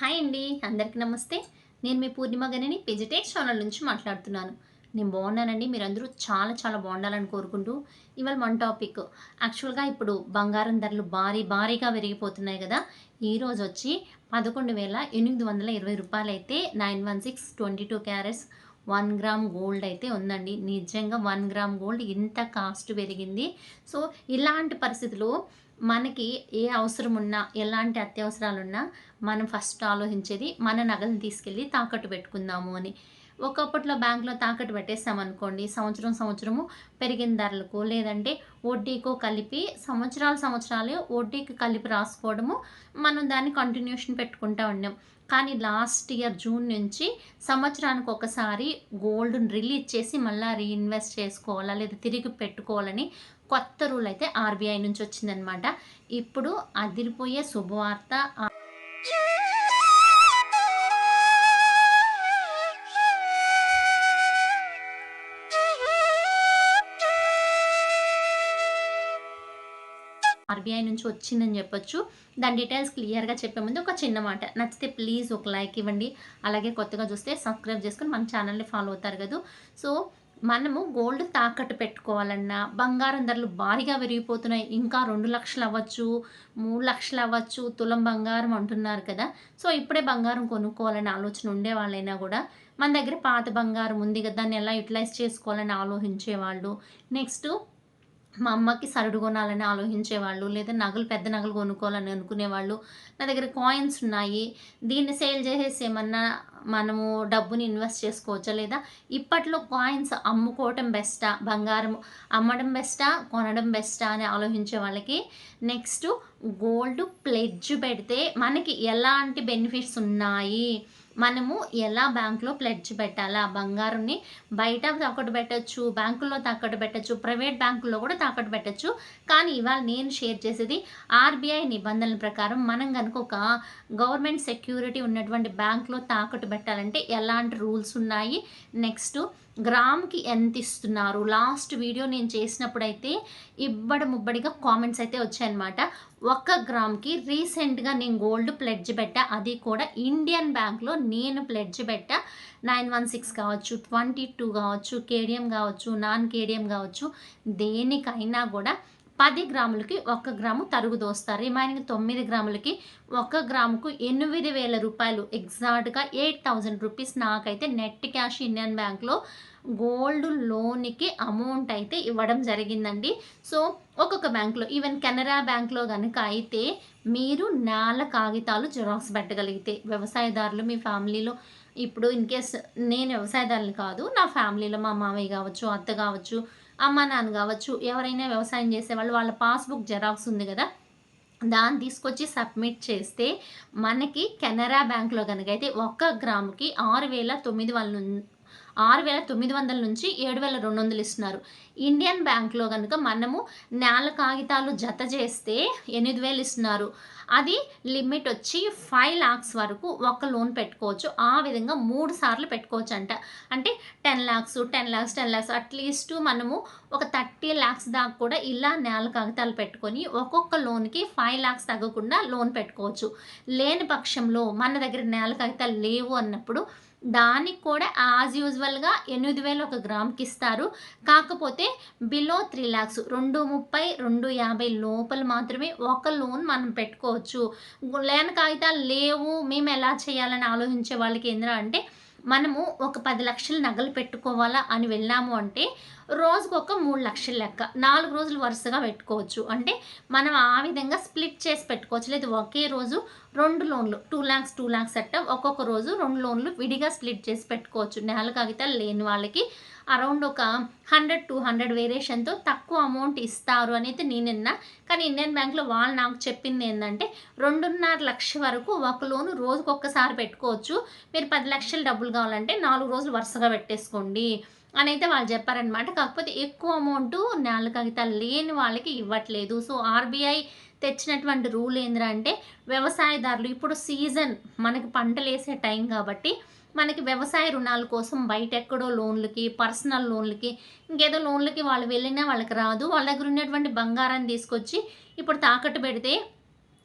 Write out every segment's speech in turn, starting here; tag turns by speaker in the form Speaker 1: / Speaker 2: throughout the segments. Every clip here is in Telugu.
Speaker 1: హాయ్ అండి అందరికీ నమస్తే. నేను మీ పూర్ణిమ గనిని పిజిటేక్ ఛానల్ నుంచి మాట్లాడుతున్నాను. నేను బాగున్నానండి మీరందరూ చాలా చాలా బాగుండాలని కోరుకుంటూ ఇవాళ మన టాపిక్ యాక్చువల్గా ఇప్పుడు బంగారం ధరలు భారీ భారీగా పెరిగిపోతున్నాయి కదా. ఈరోజు వచ్చి పదకొండు వేల ఎనిమిది వందల ఇరవై రూపాయలు అయితే nine one six twenty two carats one gram gold అయితే ఉందండి. నిజంగా వన్ గ్రామ్ గోల్డ్ ఇంత కాస్ట్ పెరిగింది. సో ఇలాంటి పరిస్థితుల్లో మనకి ఏ అవసరం ఉన్నా ఎలాంటి అత్యవసరాలు ఉన్నా మనం ఫస్ట్ ఆలోచించేది మన నగలను తీసుకెళ్ళి తాకట్టు పెట్టుకుందాము అని. ఒకప్పట్లో బ్యాంకులో తాకట్టు పెట్టేస్తామనుకోండి సంవత్సరం సంవత్సరము పెరిగిన ధరలకు లేదంటే వడ్డీకో కలిపి సంవత్సరాలు సంవత్సరాలు వడ్డీకి కలిపి రాసుకోవడము మనం దాన్ని కంటిన్యూషన్ పెట్టుకుంటూ ఉన్నాం కానీ లాస్ట్ ఇయర్ జూన్ నుంచి సంవత్సరానికి ఒకసారి గోల్డ్ని రిలీజ్ చేసి మళ్ళీ రీఇన్వెస్ట్ చేసుకోవాలా లేదా తిరిగి పెట్టుకోవాలని కొత్త రూల్ అయితే ఆర్బీఐ నుంచి వచ్చిందనమాట ఇప్పుడు అదిరిపోయే శుభవార్త. ఆర్బీఐ నుంచి వచ్చిందని చెప్పొచ్చు. దాని డీటెయిల్స్ క్లియర్గా చెప్పే ముందు ఒక చిన్న మాట. నచ్చితే ప్లీజ్ ఒక లైక్ ఇవ్వండి. అలాగే కొత్తగా చూస్తే సబ్స్క్రైబ్ చేసుకుని మన ఛానల్ని ఫాలో అవుతారు కదా. సో మనము గోల్డ్ తాకట్టు పెట్టుకోవాలన్నా బంగారం ధరలు భారీగా పెరిగిపోతున్నాయి. ఇంకా రెండు లక్షలు అవ్వచ్చు మూడు లక్షలు అవ్వచ్చు తులం బంగారం అంటున్నారు కదా. సో ఇప్పుడే బంగారం కొనుక్కోవాలని ఆలోచన ఉండే వాళ్ళైనా కూడా మన దగ్గర పాత బంగారం ఉంది కదా దాన్ని ఎలా యూటిలైజ్ చేసుకోవాలని ఆలోచించేవాళ్ళు. నెక్స్ట్ మా అమ్మకి సరుడు కొనాలని ఆలోచించేవాళ్ళు లేదా నగలు పెద్ద నగలు కొనుక్కోవాలని అనుకునేవాళ్ళు నా దగ్గర కాయిన్స్ ఉన్నాయి దీన్ని సేల్ చేసేసి ఏమన్నా మనము డబ్బుని ఇన్వెస్ట్ చేసుకోవచ్చా లేదా? ఇప్పట్లో కాయిన్స్ అమ్ముకోవటం బెస్టా? బంగారం అమ్మడం బెస్టా? కొనడం బెస్టా? అని ఆలోచించే వాళ్ళకి నెక్స్ట్ గోల్డ్ ప్లెడ్జ్ పెడితే మనకి ఎలాంటి బెనిఫిట్స్ ఉన్నాయి? మనము ఎలా బ్యాంకులో ప్లెడ్జ్ పెట్టాలా? బంగారుని బయట తాకట్టు పెట్టచ్చు బ్యాంకుల్లో తాకట్టు పెట్టచ్చు ప్రైవేట్ బ్యాంకుల్లో కూడా తాకట్టు పెట్టచ్చు. కానీ ఇవాళ నేను షేర్ చేసేది ఆర్బీఐ నిబంధనల ప్రకారం మనం కనుక ఒక గవర్నమెంట్ సెక్యూరిటీ ఉన్నటువంటి బ్యాంకులో తాకట్టు పెట్టాలంటే ఎలాంటి రూల్స్ ఉన్నాయి? నెక్స్ట్ గ్రామ్కి ఎంత ఇస్తున్నారు? లాస్ట్ వీడియో నేను చేసినప్పుడైతే ఇబ్బడి ముబ్బడిగా కామెంట్స్ అయితే వచ్చాయన్నమాట. ఒక్క గ్రామ్కి రీసెంట్గా నేను గోల్డ్ ప్లెడ్జ్ పెట్టా. అది కూడా ఇండియన్ బ్యాంక్లో నేను ప్లెడ్జ్ పెట్టా. నైన్ వన్ సిక్స్ కావచ్చు ట్వంటీ టూ కావచ్చు కేడిఎం కావచ్చు నాన్ కేడిఎం కావచ్చు దేనికైనా కూడా పది గ్రాములకి ఒక గ్రాము తరుగు దోస్తారు. రిమైనింగ్ తొమ్మిది గ్రాములకి ఒక గ్రాముకు ఎనిమిది వేల రూపాయలు. ఎగ్జాక్ట్గా ఎయిట్ థౌజండ్ రూపీస్ నాకైతే నెట్ క్యాష్ ఇండియన్ బ్యాంక్లో గోల్డ్ లోన్కి అమౌంట్ అయితే ఇవ్వడం జరిగిందండి. సో ఒక్కొక్క బ్యాంక్లో ఈవెన్ కెనరా బ్యాంక్లో కనుక అయితే మీరు నేల కాగితాలు జిరాక్స్ పెట్టగలిగితే వ్యవసాయదారులు మీ ఫ్యామిలీలో ఇప్పుడు ఇన్ కేస్ నేను వ్యవసాయదారులు కాదు నా ఫ్యామిలీలో మా మామయ్య కావచ్చు అత్త కావచ్చు అమ్మ నాన్న కావచ్చు ఎవరైనా వ్యవసాయం చేసేవాళ్ళు వాళ్ళ పాస్బుక్ జెరాక్స్ ఉంది కదా దాన్ని తీసుకొచ్చి సబ్మిట్ చేస్తే మనకి కెనరా బ్యాంక్లో కనుక అయితే ఒక్క గ్రాముకి ఆరు వేల తొమ్మిది వందల ఆరు వేల తొమ్మిది వందల నుంచి ఏడు వేల రెండు వందలు ఇస్తున్నారు. ఇండియన్ బ్యాంక్లో కనుక మనము నేల కాగితాలు జత చేస్తే ఎనిమిది వేలు ఇస్తున్నారు. అది లిమిట్ వచ్చి ఫైవ్ లాక్స్ వరకు ఒక లోన్ పెట్టుకోవచ్చు. ఆ విధంగా మూడు సార్లు పెట్టుకోవచ్చు అంట అంటే ten lakhs ten lakhs ten lakhs at least మనము ఒక థర్టీ ల్యాక్స్ దాకా కూడా ఇలా నేల కాగితాలు పెట్టుకొని ఒక్కొక్క లోన్కి ఫైవ్ ల్యాక్స్ తగ్గకుండా లోన్ పెట్టుకోవచ్చు. లేని పక్షంలో మన దగ్గర నేల కాగితాలు లేవు అన్నప్పుడు దానికి కూడా యాజ్ యూజువల్గా ఎనిమిది వేలు ఒక గ్రామ్కి ఇస్తారు. కాకపోతే బిలో త్రీ ల్యాక్స్ రెండు ముప్పై రెండు యాభై లోపల మాత్రమే ఒక లోన్ మనం పెట్టుకోవచ్చు. లేని కాగితాలు లేవు మేము ఎలా చేయాలని ఆలోచించే వాళ్ళకి ఏంద్రా అంటే మనము ఒక పది లక్షలు నగలు పెట్టుకోవాలా అని వెళ్ళాము అంటే రోజుకు ఒక మూడు లక్షల లెక్క. నాలుగు రోజులు వరుసగా పెట్టుకోవచ్చు. అంటే మనం ఆ విధంగా స్ప్లిట్ చేసి పెట్టుకోవచ్చు. లేదు ఒకే రోజు రెండు లోన్లు టూ ల్యాక్స్ టూ ల్యాక్స్ అట్ట ఒక్కొక్క రోజు రెండు లోన్లు విడిగా స్ప్లిట్ చేసి పెట్టుకోవచ్చు. నేల కాగితాలు లేని వాళ్ళకి అరౌండ్ ఒక హండ్రెడ్ టూ హండ్రెడ్ వేరియేషన్తో తక్కువ అమౌంట్ ఇస్తారు అనేది నేనన్నా కానీ ఇండియన్ బ్యాంక్లో వాళ్ళు నాకు చెప్పింది ఏంటంటే రెండున్నర లక్ష వరకు ఒక లోన్ రోజుకొకసారి పెట్టుకోవచ్చు. మీరు పది లక్షలు డబ్బులు కావాలంటే నాలుగు రోజులు వరుసగా పెట్టేసుకోండి. అని అయితే వాళ్ళు చెప్పారనమాట కాకపోతే ఎక్కువ అమౌంట్ నెల కాగితాలు లేని వాళ్ళకి ఇవ్వట్లేదు. సో ఆర్బీఐ తెచ్చినటువంటి రూల్ ఏంటంటే వ్యవసాయదారులు ఇప్పుడు సీజన్ మనకి పంటలు వేసే టైం కాబట్టి మనకి వ్యవసాయ రుణాల కోసం బయట ఎక్కడో లోన్లకి పర్సనల్ లోన్లకి ఇంకేదో లోన్లకి వాళ్ళు వెళ్ళినా వాళ్ళకి రాదు. వాళ్ళ దగ్గర ఉన్నటువంటి బంగారాన్ని తీసుకొచ్చి ఇప్పుడు తాకట్టు పెడితే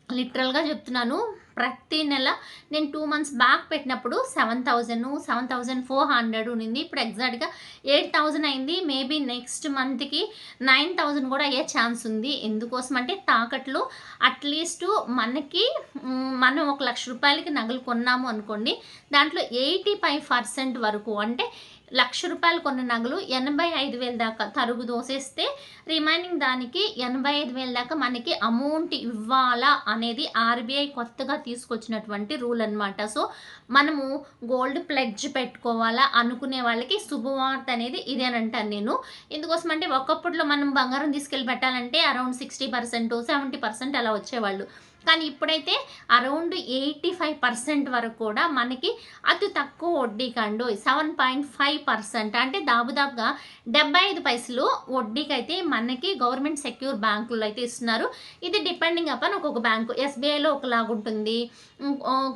Speaker 1: లిటరల్‌గా చెప్తున్నాను. ప్రతి నెల నేను టూ మంత్స్ బ్యాక్ పెట్టినప్పుడు 7000 7400 ఉన్నింది. ఇప్పుడు ఎగ్జాక్ట్‌గా 8000 అయింది. మేబీ నెక్స్ట్ మంత్‌కి 9000 కూడా అయ్యే ఛాన్స్ ఉంది. ఎందుకోసం అంటే తాకట్లు అట్‌లీస్ట్ మనకి మనం ఒక లక్ష రూపాయలకి నగలు కొన్నాము అనుకోండి. దాంట్లో 85% వరకు అంటే లక్ష రూపాయలు కొన్న నగలు 85,000 దాకా తరుగు దోసేస్తే రిమైనింగ్ దానికి 85,000 దాకా మనకి అమౌంట్ ఇవ్వాలా అనేది ఆర్‌బీఐ కొత్తగా తీసుకొచ్చినటువంటి రూల్ అనమాట. సో, మనము గోల్డ్ ప్లెడ్జ్ పెట్టుకోవాలా అనుకునే వాళ్ళకి శుభవార్త అనేది ఇదేనంటాను నేను. ఎందుకోసం అంటే ఒకప్పుడులో మనం బంగారం తీసుకెళ్ళి పెట్టాలంటే అరౌండ్ 60%, 70% అలా వచ్చేవాళ్ళు. కానీ ఇప్పుడైతే అరౌండ్ 85% వరకు కూడా మనకి అతి తక్కువ వడ్డీ కండు సెవెన్ పాయింట్ ఫైవ్ పర్సెంట్ అంటే దాదాపుగా 75 పైసలు వడ్డీకైతే మనకి గవర్నమెంట్ సెక్యూర్ బ్యాంకుల్లో అయితే ఇస్తున్నారు. ఇది డిపెండింగ్ అపాన్ ఒక్కొక్క బ్యాంకు. ఎస్‌బీఐలో ఒకలాగా ఉంటుంది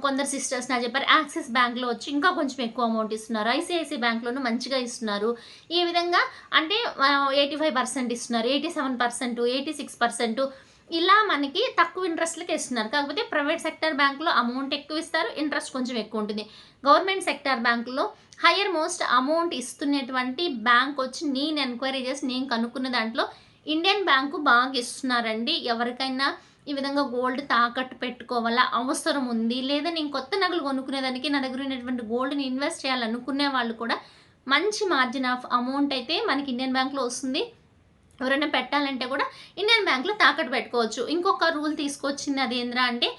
Speaker 1: కొందరు సిస్టర్స్ నా చెప్పారు యాక్సిస్ బ్యాంక్‌లో వచ్చి ఇంకా కొంచెం ఎక్కువ అమౌంట్ ఇస్తున్నారు. ఐసిఐసిఐ బ్యాంక్‌లోనూ మంచిగా ఇస్తున్నారు. ఈ విధంగా అంటే ఎయిటీ ఫైవ్ పర్సెంట్ ఇస్తున్నారు. 87%, 86% ఇలా మనకి తక్కువ ఇంట్రెస్ట్‌లకి ఇస్తున్నారు. కాకపోతే ప్రైవేట్ సెక్టార్ బ్యాంకులో అమౌంట్ ఎక్కువ ఇస్తారు. ఇంట్రెస్ట్ కొంచెం ఎక్కువ ఉంటుంది. గవర్నమెంట్ సెక్టార్ బ్యాంకులో హైయర్ మోస్ట్ అమౌంట్ ఇస్తున్నటువంటి బ్యాంక్ వచ్చి నేను ఎంక్వైరీ చేసి నేను కనుక్కున్న దాంట్లో ఇండియన్ బ్యాంకు బాగా ఇస్తున్నారండి. ఎవరికైనా ఈ విధంగా గోల్డ్ తాకట్టు పెట్టుకోవాలా అవసరం ఉంది. లేదా నేను కొత్త నగలు కొనుక్కునేదానికి నా దగ్గర ఉన్నటువంటి గోల్డ్‌ని ఇన్వెస్ట్ చేయాలనుకునే వాళ్ళు కూడా మంచి మార్జిన్ ఆఫ్ అమౌంట్ అయితే మనకి ఇండియన్ బ్యాంక్‌లో వస్తుంది. ఎవరైనా పెట్టాలంటే కూడా ఇండియన్ బ్యాంక్‌లో తాకట్టు పెట్టుకోవచ్చు. ఇంకొక రూల్ తీసుకొచ్చింది ఏంద్రా అంటే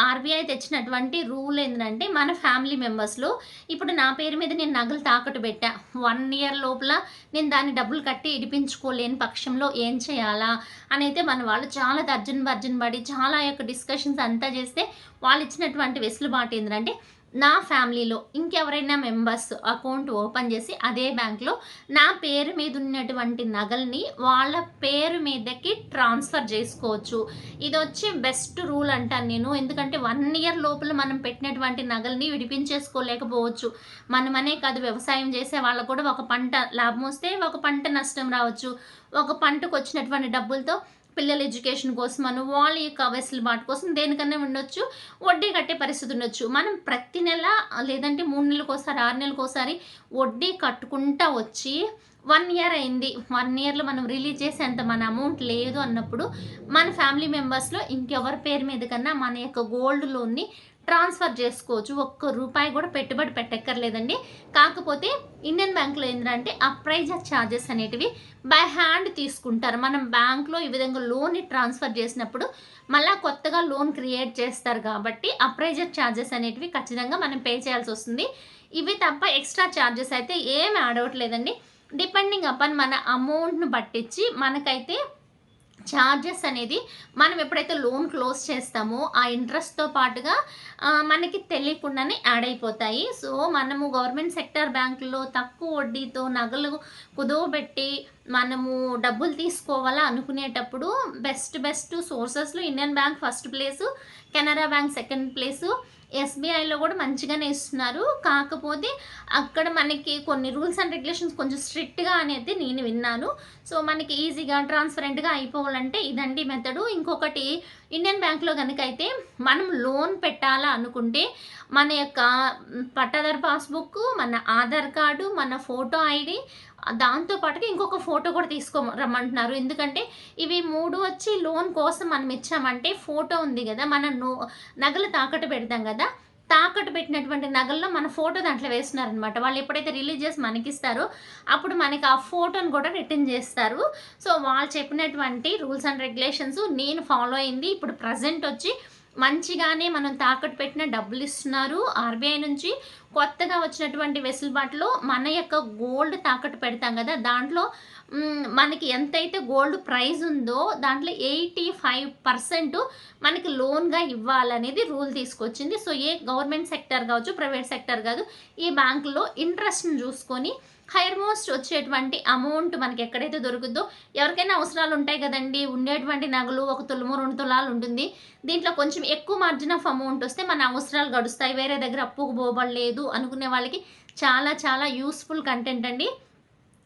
Speaker 1: ఆర్‌బీఐ తెచ్చినటువంటి రూల్ ఏంటంటే మన ఫ్యామిలీ మెంబర్స్‌లో ఇప్పుడు నా పేరు మీద నేను నగలు తాకట్టు పెట్టా. వన్ ఇయర్ లోపల నేను దాన్ని డబ్బులు కట్టి ఇడిపించుకోలేని పక్షంలో ఏం చేయాలా అనైతే మన వాళ్ళు చాలా తర్జన భర్జన పడి చాలా యొక్క డిస్కషన్స్ అంతా చేస్తే వాళ్ళు ఇచ్చినటువంటి వెసులుబాటు ఏంటంటే నా ఫ్యామిలీలో ఇంకెవరైనా మెంబర్స్ అకౌంట్ ఓపెన్ చేసి అదే బ్యాంక్‌లో నా పేరు మీద ఉన్నటువంటి నగల్ని వాళ్ళ పేరు మీదకి ట్రాన్స్‌ఫర్ చేసుకోవచ్చు. ఇది వచ్చి బెస్ట్ రూల్ అంటాను నేను. ఎందుకంటే వన్ ఇయర్ లోపల మనం పెట్టినటువంటి నగల్ని విడిపించేసుకోలేకపోవచ్చు. మనమనే కాదు వ్యవసాయం చేసే వాళ్ళకి కూడా ఒక పంట లాభం వస్తే, ఒక పంట నష్టం రావచ్చు. ఒక పంటకు వచ్చినటువంటి డబ్బులతో పిల్లల ఎడ్యుకేషన్ కోసం అను వాళ్ళ యొక్క వెసులుబాటు కోసం దేనికన్నా ఉండొచ్చు. వడ్డీ కట్టే పరిస్థితి ఉండొచ్చు. మనం ప్రతి నెల లేదంటే మూడు నెలలకోసారి, ఆరు నెలలకోసారి వడ్డీ కట్టుకుంటా వచ్చి వన్ ఇయర్ అయింది. వన్ ఇయర్‌లో మనం రిలీజ్ చేసేంత మన అమౌంట్ లేదు అన్నప్పుడు మన ఫ్యామిలీ మెంబర్స్‌లో ఇంకెవరి పేరు మీద కన్నా మన యొక్క గోల్డ్ లోన్‌ని ట్రాన్స్‌ఫర్ చేసుకోవచ్చు. ఒక్క రూపాయి కూడా పెట్టుబడి పెట్టక్కర్లేదండి. కాకపోతే ఇండియన్ బ్యాంక్‌లో ఏంటంటే అప్రైజర్ చార్జెస్ అనేటివి బై హ్యాండ్ తీసుకుంటారు. మనం బ్యాంక్‌లో ఈ విధంగా లోన్‌ని ట్రాన్స్‌ఫర్ చేసినప్పుడు మళ్ళా కొత్తగా లోన్ క్రియేట్ చేస్తారు కాబట్టి అప్రైజర్ చార్జెస్ అనేటివి ఖచ్చితంగా మనం పే చేయాల్సి వస్తుంది ఇవి తప్ప ఎక్స్‌ట్రా చార్జెస్ అయితే ఏమి ఆడవట్లేదండి డిపెండింగ్ అపాన్ మన అమౌంట్‌ని బట్టించి మనకైతే ఛార్జెస్ అనేది మనం ఎప్పుడైతే లోన్ క్లోజ్ చేస్తామో ఆ ఇంట్రెస్ట్‌తో పాటుగా మనకి తెలియకుండానే యాడ్ అయిపోతాయి. సో, మనము గవర్నమెంట్ సెక్టార్ బ్యాంకులో తక్కువ వడ్డీతో నగలు కుదవబెట్టి మనము డబ్బులు తీసుకోవాలా అనుకునేటప్పుడు best best సోర్సెస్‌లో Indian bank first place, Canara bank second place, ఎస్‌బీఐలో కూడా మంచిగానే ఇస్తున్నారు. కాకపోతే అక్కడ మనకి కొన్ని రూల్స్ అండ్ రెగ్యులేషన్స్ కొంచెం స్ట్రిక్ట్‌గా అనేది నేను విన్నాను. సో, మనకి ఈజీగా ట్రాన్స్‌పరెంట్‌గా అయిపోవాలంటే ఇదండి మెథడు. ఇంకొకటి ఇండియన్ బ్యాంక్‌లో కనుక అయితే మనం లోన్ పెట్టాలా అనుకుంటే మన యొక్క పట్టాదారు పాస్‌బుక్కు, మన ఆధార్ కార్డు, మన ఫోటో ఐడి దాంతో పాటుగా ఇంకొక ఫోటో కూడా తీసుకో రమ్మంటున్నారు. ఎందుకంటే ఇవి మూడు వచ్చి లోన్ కోసం మనం ఇచ్చామంటే ఫోటో ఉంది కదా మన నో నగలు తాకట్టు పెడతాం కదా తాకట్టు పెట్టినటువంటి నగల్లో మన ఫోటో దాంట్లో వేస్తున్నారనమాట. వాళ్ళు ఎప్పుడైతే రిలీజ్ చేసి మనకిస్తారో అప్పుడు మనకి ఆ ఫోటోని కూడా రిటర్న్ చేస్తారు. సో, వాళ్ళు చెప్పినటువంటి రూల్స్ అండ్ రెగ్యులేషన్స్ నేను ఫాలో అయింది. ఇప్పుడు ప్రజెంట్ వచ్చి మంచిగానే మనం తాకట్టు పెట్టిన డబ్బులు ఇస్తున్నారు. ఆర్‌బీఐ నుంచి కొత్తగా వచ్చినటువంటి వెసులుబాటులో మన యొక్క గోల్డ్ తాకట్టు పెడతాం కదా దాంట్లో మనకి ఎంతైతే గోల్డ్ ప్రైస్ ఉందో దాంట్లో 85% మనకి లోన్‌గా ఇవ్వాలనేది రూల్ తీసుకొచ్చింది. సో, ఏ గవర్నమెంట్ సెక్టార్ కావచ్చు, ప్రైవేట్ సెక్టార్ కాదు. ఈ బ్యాంకులో ఇంట్రెస్ట్‌ని చూసుకొని హైయర్ మోస్ట్ వచ్చేటువంటి అమౌంట్ మనకి ఎక్కడైతే దొరుకుద్దో ఎవరికైనా అవసరాలు ఉంటాయి కదండీ! ఉండేటువంటి నగలు ఒక తులము, రెండు తులాలు ఉంటుంది. దీంట్లో కొంచెం ఎక్కువ మార్జిన్ ఆఫ్ అమౌంట్ వస్తే మన అవసరాలు గడుస్తాయి. వేరే దగ్గర అప్పుకు పోబడలేదు అనుకునే వాళ్ళకి చాలా చాలా యూస్ఫుల్ కంటెంట్ అండి.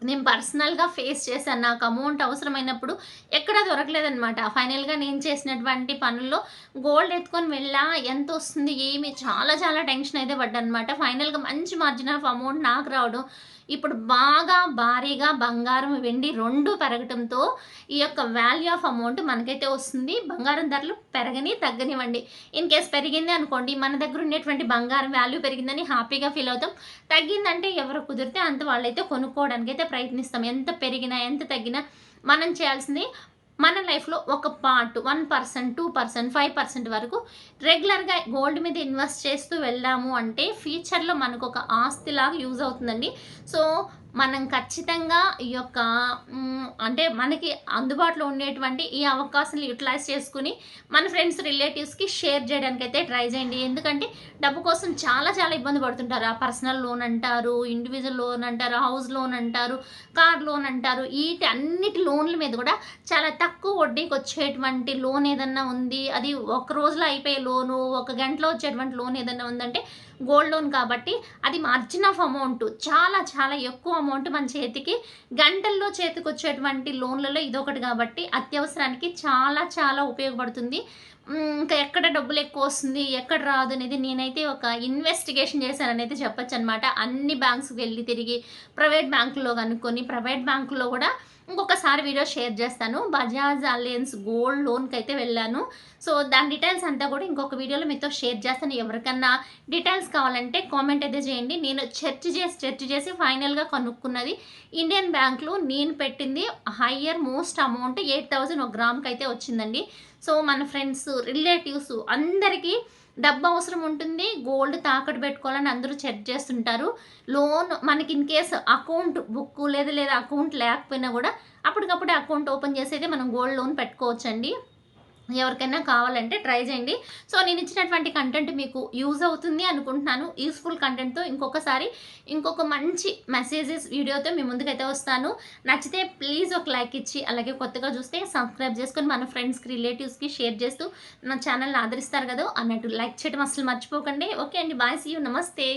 Speaker 1: నేను పర్సనల్‌గా ఫేస్ చేశాను. నాకు అమౌంట్ అవసరమైనప్పుడు ఎక్కడ దొరకలేదనమాట. ఫైనల్‌గా నేను చేసినటువంటి పనుల్లో గోల్డ్ ఎత్తుకొని వెళ్ళా. ఎంతొస్తుంది ఏమి చాలా చాలా టెన్షన్ అయితే పడ్డాననమాట. ఫైనల్‌గా మంచి మార్జిన్ ఆఫ్ అమౌంట్ నాకు రావడం. ఇప్పుడు బాగా భారీగా బంగారం, వెండి రెండు పెరగటంతో ఈ యొక్క వాల్యూ ఆఫ్ అమౌంట్ మనకైతే వస్తుంది. బంగారం ధరలు పెరగని, తగ్గనివ్వండి. ఇన్ కేస్ పెరిగింది అనుకోండి మన దగ్గర ఉండేటువంటి బంగారం వాల్యూ పెరిగిందని హ్యాపీగా ఫీల్ అవుతాం. తగ్గిందంటే ఎవరు కుదిరితే అంత వాళ్ళైతే కొనుక్కోవడానికి అయితే ప్రయత్నిస్తాం. ఎంత పెరిగినా, ఎంత తగ్గినా మనం చేయాల్సింది మన లైఫ్‌లో ఒక పార్ట్ 1%, 2%, 5% వరకు రెగ్యులర్‌గా గోల్డ్ మీద ఇన్వెస్ట్ చేస్తూ వెళ్ళాము అంటే ఫ్యూచర్‌లో మనకొక ఆస్తిలాగా యూజ్ అవుతుందండి. సో, మనం ఖచ్చితంగా ఈ యొక్క అంటే మనకి అందుబాటులో ఉండేటువంటి ఈ అవకాశాలు యూటిలైజ్ చేసుకుని మన ఫ్రెండ్స్, రిలేటివ్స్‌కి షేర్ చేయడానికైతే ట్రై చేయండి. ఎందుకంటే డబ్బు కోసం చాలా చాలా ఇబ్బంది పడుతుంటారు. ఆ పర్సనల్ లోన్ అంటారు, ఇండివిజువల్ లోన్ అంటారు, హౌస్ లోన్ అంటారు, కార్ లోన్ అంటారు. వీటి అన్నిటి లోన్‌ల మీద కూడా చాలా తక్కువ వడ్డీకి వచ్చేటువంటి లోన్ ఏదన్నా ఉంది. అది ఒక రోజులో అయిపోయే లోను, ఒక గంటలో వచ్చేటువంటి లోన్ ఏదన్నా ఉందంటే గోల్డ్ లోన్ కాబట్టి అది మార్జిన్ ఆఫ్ అమౌంట్ చాలా చాలా ఎక్కువ అమౌంట్ మన చేతికి గంటల్లో చేతికి వచ్చేటువంటి లోన్‌లలో ఇదొకటి కాబట్టి అత్యవసరానికి చాలా చాలా ఉపయోగపడుతుంది. ఇంకా ఎక్కడ డబ్బులు ఎక్కువ వస్తుంది ఎక్కడ రాదు అనేది నేనైతే ఒక ఇన్వెస్టిగేషన్ చేశాననైతే చెప్పొచ్చనమాట. అన్ని బ్యాంక్స్‌కి వెళ్ళి తిరిగి ప్రైవేట్ బ్యాంకుల్లో కనుక్కొని ప్రైవేట్ బ్యాంకుల్లో కూడా ఇంకొకసారి వీడియో షేర్ చేస్తాను. బజాజ్ అలయన్స్ గోల్డ్ లోన్కి అయితే వెళ్ళాను. సో, దాని డీటెయిల్స్ అంతా కూడా ఇంకొక వీడియోలో మీతో షేర్ చేస్తాను. ఎవరికన్నా డీటెయిల్స్ కావాలంటే కామెంట్ అయితే చేయండి. నేను చర్చ్ చేసి, చర్చ్ చేసి ఫైనల్‌గా కనుక్కున్నది ఇండియన్ బ్యాంక్‌లో నేను పెట్టింది హయ్యర్ మోస్ట్ అమౌంట్ 8000 ఒక గ్రామ్‌కైతే వచ్చిందండి. సో, మన ఫ్రెండ్స్, రిలేటివ్స్ అందరికీ డబ్బు అవసరం ఉంటుంది. గోల్డ్ తాకట్టు పెట్టుకోవాలని అందరూ చెక్ చేస్తుంటారు. లోన్ మనకి ఇన్ కేస్ అకౌంట్ బుక్ లేదు లేదా అకౌంట్ లేకపోయినా కూడా అప్పటికప్పుడే అకౌంట్ ఓపెన్ చేసి అయితే మనం గోల్డ్ లోన్ పెట్టుకోవచ్చండి. ఎవరికైనా కావాలంటే ట్రై చేయండి. సో, నేను ఇచ్చినటువంటి కంటెంట్ మీకు యూజ్ అవుతుంది అనుకుంటున్నాను. యూస్ఫుల్ కంటెంట్‌తో ఇంకొకసారి ఇంకొక మంచి మెసేజెస్ వీడియోతో మీ ముందుకైతే వస్తాను. నచ్చితే ప్లీజ్ ఒక లైక్ ఇచ్చి అలాగే కొత్తగా చూస్తే సబ్స్క్రైబ్ చేసుకొని మన ఫ్రెండ్స్‌కి, రిలేటివ్స్‌కి షేర్ చేస్తూ నా ఛానల్‌ని ఆదరిస్తారు కదా! అన్నట్టు లైక్ చేయడం అసలు మర్చిపోకండి. ఓకే అండి. బాయ్. See you. నమస్తే.